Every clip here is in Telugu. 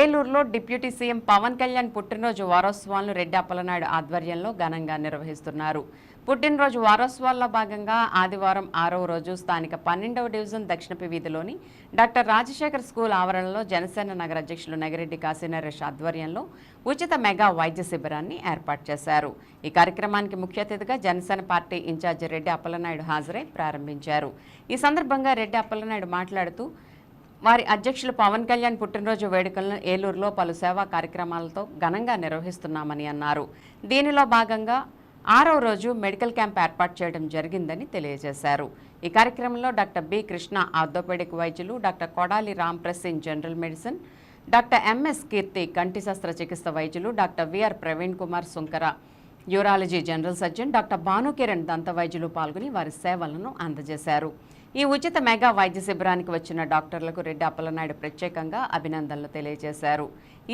ఏలూరులో డిప్యూటీ సీఎం పవన్ కళ్యాణ్ పుట్టినరోజు వారోత్సవాలను రెడ్డి అప్పలనాయుడు ఆధ్వర్యంలో ఘనంగా నిర్వహిస్తున్నారు. పుట్టినరోజు వారోత్సవాల్లో భాగంగా ఆదివారం ఆరవ రోజు స్థానిక పన్నెండవ డివిజన్ దక్షిణపి వీధిలోని డాక్టర్ రాజశేఖర్ స్కూల్ ఆవరణలో జనసేన నగర అధ్యక్షులు నగిరెడ్డి కాశీనరేష్ ఆధ్వర్యంలో ఉచిత మెగా వైద్య శిబిరాన్ని ఏర్పాటు చేశారు. ఈ కార్యక్రమానికి ముఖ్య అతిథిగా Janasena party in charge Reddy Appalanaidu హాజరై ప్రారంభించారు. ఈ సందర్భంగా రెడ్డి అప్పలనాయుడు మాట్లాడుతూ వారి అధ్యక్షులు పవన్ కళ్యాణ్ పుట్టినరోజు వేడుకలను ఏలూరులో పలు సేవా కార్యక్రమాలతో ఘనంగా నిర్వహిస్తున్నామని అన్నారు. దీనిలో భాగంగా ఆరవ రోజు మెడికల్ క్యాంప్ ఏర్పాటు చేయడం జరిగిందని తెలియజేశారు. ఈ కార్యక్రమంలో డాక్టర్ బి కృష్ణ ఆర్థోపెడిక్ వైద్యులు doctor Kodali రాంప్రసింగ్ general medicine doctor MS Keerthi కంటి శస్త్రచికిత్స వైద్యులు doctor VR Praveen Kumar Sunkara urology general surgeon doctor Bhanukiran దంత వైద్యులు పాల్గొని వారి సేవలను అందజేశారు. ఈ ఉచిత మెగా వైద్య శిబిరానికి వచ్చిన డాక్టర్లకు రెడ్డి అప్పలనాయుడు ప్రత్యేకంగా అభినందనలు తెలియజేశారు.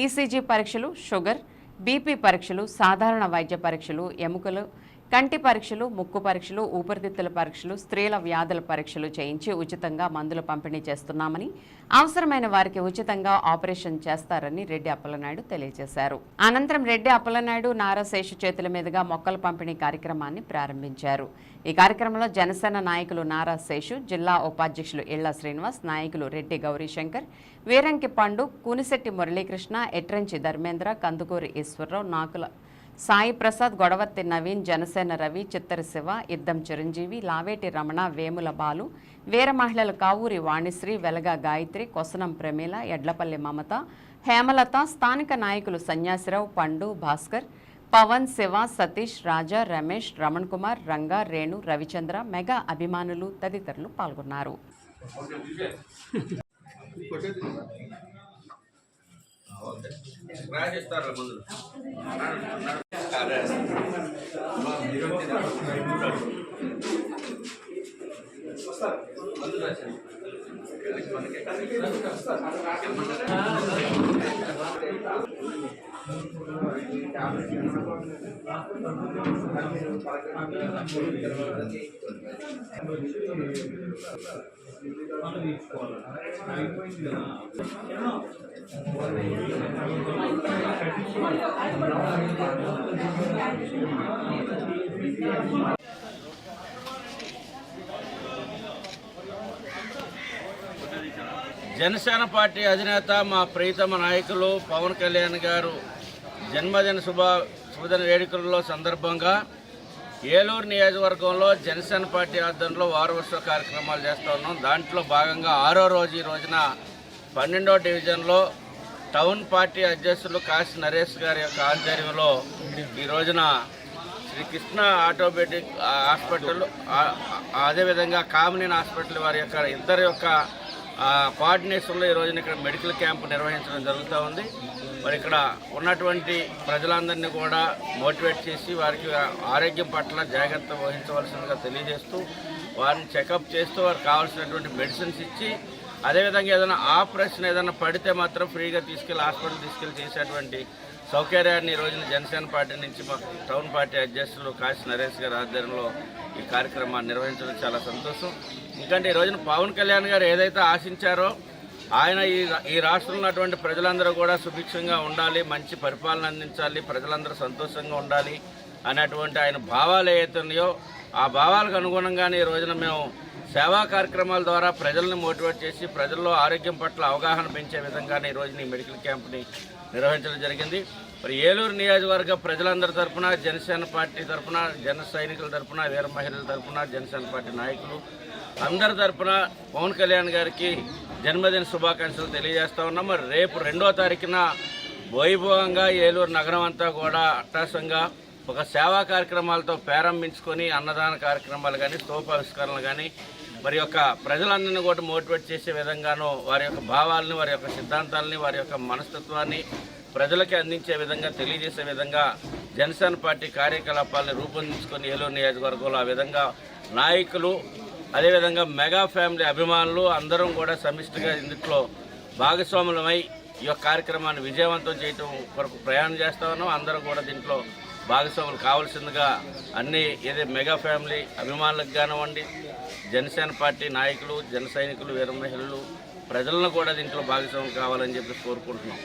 ఈసీజీ పరీక్షలు షుగర్ బీపీ పరీక్షలు సాధారణ వైద్య పరీక్షలు ఎముకలు కంటి పరీక్షలు ముక్కు పరీక్షలు ఊపిరితిత్తుల పరీక్షలు స్త్రీల వ్యాధుల పరీక్షలు చేయించి ఉచితంగా మందులు పంపిణీ చేస్తున్నామని అవసరమైన వారికి ఉచితంగా ఆపరేషన్ చేస్తారని రెడ్డి అప్పలనాయుడు తెలియజేశారు. అనంతరం రెడ్డి అప్పలనాయుడు నారా శేషు చేతుల మీదుగా మొక్కల పంపిణీ కార్యక్రమాన్ని ప్రారంభించారు. ఈ కార్యక్రమంలో జనసేన నాయకులు నారా శేషు జిల్లా ఉపాధ్యక్షులు ఇళ్ళ శ్రీనివాస్ నాయకులు రెడ్డి గౌరీశంకర్ వీరంకి పండు కూనిశెట్టి మురళీకృష్ణ ఎట్రంచి ధర్మేంద్ర కందుకూరి ఈశ్వరరావు నాకుల సాయి ప్రసాద్ గొడవత్తి నవీన్ జనసేన రవి చిత్తరి శివ ఇద్దం చిరంజీవి లావేటి రమణ వేముల బాలు వీర మహిళలు కావూరి వాణిశ్రీ వెలగా గాయత్రి కొసనం ప్రమీల ఎడ్లపల్లి మమత హేమలత స్థానిక నాయకులు సన్యాసిరావు పండు భాస్కర్ పవన్ శివ సతీష్ రాజా రమేష్ రమణ్ కుమార్ రంగా రేణు రవిచంద్ర మెగా అభిమానులు తదితరులు పాల్గొన్నారు. రాజేస్తారు మందులు మందులు జనసేన పార్టీ అధినేత మా ప్రీతమ నాయకులు పవన్ కళ్యాణ్ గారు జన్మదిన శుభ శుభదిన వేడుకల్లో సందర్భంగా ఏలూరు నియోజకవర్గంలో జనసేన పార్టీ ఆధ్వర్యంలో వారోత్సవ కార్యక్రమాలు చేస్తూ ఉన్నాం. దాంట్లో భాగంగా ఆరో రోజు ఈ రోజున పన్నెండో డివిజన్లో టౌన్ పార్టీ అధ్యక్షులు కాశీ నరేష్ గారి యొక్క ఆధ్వర్యంలో ఈ రోజున శ్రీ కృష్ణ ఆటోమేటిక్ హాస్పిటల్ అదేవిధంగా కామినేని హాస్పిటల్ వారి యొక్క ఇద్దరి యొక్క కోఆర్డినేషన్లో ఈ రోజున ఇక్కడ మెడికల్ క్యాంప్ నిర్వహించడం జరుగుతూ ఉంది. మరి ఇక్కడ ఉన్నటువంటి ప్రజలందరినీ కూడా మోటివేట్ చేసి వారికి ఆరోగ్యం పట్ల జాగ్రత్త వహించవలసిందిగా తెలియజేస్తూ వారిని చెకప్ చేస్తూ వారికి కావాల్సినటువంటి మెడిసిన్స్ ఇచ్చి అదేవిధంగా ఏదైనా ఆపరేషన్ ఏదైనా పడితే మాత్రం ఫ్రీగా తీసుకెళ్ళి హాస్పిటల్ తీసుకెళ్ళి చేసేటువంటి సౌకర్యాన్ని ఈ రోజున జనసేన పార్టీ నుంచి మా టౌన్ పార్టీ అధ్యక్షులు కాశీ నరేష్ గారి ఆధ్వర్యంలో ఈ కార్యక్రమాన్ని నిర్వహించడం చాలా సంతోషం. ఎందుకంటే ఈ రోజున పవన్ కళ్యాణ్ గారు ఏదైతే ఆశించారో ఆయన ఈ ఈ రాష్ట్రంలో ఉన్నటువంటి ప్రజలందరూ కూడా సుభిక్షంగా ఉండాలి మంచి పరిపాలన అందించాలి ప్రజలందరూ సంతోషంగా ఉండాలి అనేటువంటి ఆయన భావాలు ఏవైతున్నాయో ఆ భావాలకు అనుగుణంగానే ఈ రోజున మేము సేవా కార్యక్రమాల ద్వారా ప్రజల్ని మోటివేట్ చేసి ప్రజల్లో ఆరోగ్యం పట్ల అవగాహన పెంచే విధంగానే ఈ రోజున ఈ మెడికల్ క్యాంప్ని నిర్వహించడం జరిగింది. మరి ఏలూరు నియోజకవర్గ ప్రజలందరి తరపున జనసేన పార్టీ తరఫున జన సైనికుల తరఫున వీర మహిళల తరపున జనసేన పార్టీ నాయకులు అందరి తరపున పవన్ కళ్యాణ్ గారికి జన్మదిన శుభాకాంక్షలు తెలియజేస్తూ ఉన్నాము రేపు రెండో తారీఖున వైభవంగా ఏలూరు నగరం అంతా కూడా అట్టాసంగా ఒక సేవా కార్యక్రమాలతో ప్రారంభించుకొని అన్నదాన కార్యక్రమాలు కానీ స్తూపావిష్కరణలు కానీ మరి యొక్క ప్రజలందరినీ కూడా మోటివేట్ చేసే విధంగాను వారి యొక్క భావాలని వారి యొక్క సిద్ధాంతాలని వారి యొక్క మనస్తత్వాన్ని ప్రజలకి అందించే విధంగా తెలియజేసే విధంగా జనసేన పార్టీ కార్యకలాపాలను రూపొందించుకొని ఏలూరు నియోజకవర్గంలో ఆ విధంగా నాయకులు అదేవిధంగా మెగా ఫ్యామిలీ అభిమానులు అందరం కూడా సమిష్టిగా ఇందులో భాగస్వాములమై ఈ యొక్క కార్యక్రమాన్ని విజయవంతం చేయటం కొరకు ప్రయాణం చేస్తా ఉన్నాం. అందరం కూడా దీంట్లో భాగస్వాములు కావాల్సిందిగా అన్ని ఏదే మెగా ఫ్యామిలీ అభిమానులకు కానివ్వండి జనసేన పార్టీ నాయకులు జన సైనికులు వీర మహిళలు ప్రజలను కూడా దీంట్లో భాగస్వాములు కావాలని చెప్పి కోరుకుంటున్నాం.